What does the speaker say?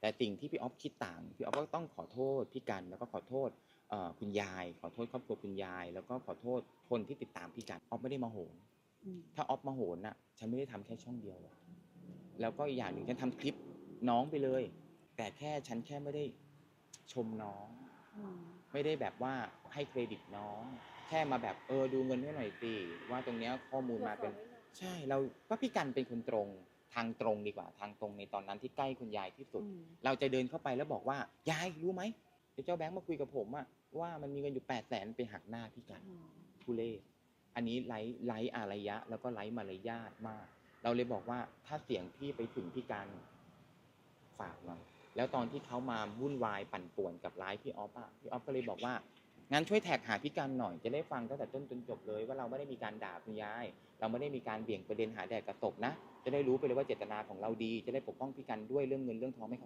แต่สิ่งที่พี่ออฟคิดต่างพี่ออฟก็ต้องขอโทษพี่กันแล้วก็ขอโทษเอ่อคุณยาย ขอโทษครอบครัวคุณยาย แล้วก็ขอโทษคนที่ติดตามพี่กันออฟไม่ได้มาโหนอืมถ้าออฟมาโหนน่ะ ฉันไม่ได้ทำแค่ช่องเดียวหรอกแล้วก็อีกอย่างหนึ่งฉันทำคลิปน้องไปเลย แต่แค่ฉันแค่ไม่ได้ชมน้องอืมไม่ได้แบบว่าให้เครดิตน้อง แค่มาแบบเออดูเงินให้หน่อยสิว่าตรงเนี้ยข้อมูลมาเป็น ใช่เราก็พี่กันเป็นคนตรง ทางตรงดีกว่าทางตรงในตอนนั้นที่ใกล้คุณยายที่สุดอืมเราจะเดินเข้าไปแล้วบอกว่ายายรู้ไหมเดี๋ยวเจ้าแบงค์มาคุยกับผมอะว่ามันมีเงินอยู่แปดแสนไปหักหน้าพี่กันอืมทุเล่อันนี้ไร้ไร้อารยะ แล้วก็ไร้มารยาทมาก เราเลยบอกว่าถ้าเสียงพี่ไปถึงพี่กันฝากหน่อยแล้วตอนที่เขามาวุ่นวายปั่นป่วนกับไลฟ์พี่ออฟอะพี่ออฟก็เลยบอกว่า งั้นช่วยแท็กหาพี่กันหน่อยจะได้ฟังตั้งแต่ต้นจนจบเลย ว่าเราไม่ได้มีการด่าคุณยาย เราไม่ได้มีการเบี่ยงประเด็นหาแดกกระตกนะ จะได้รู้ไปเลยว่าเจตนาของเราดี จะได้ปกป้องพี่กันด้วยเรื่องเงินเรื่องทองไม่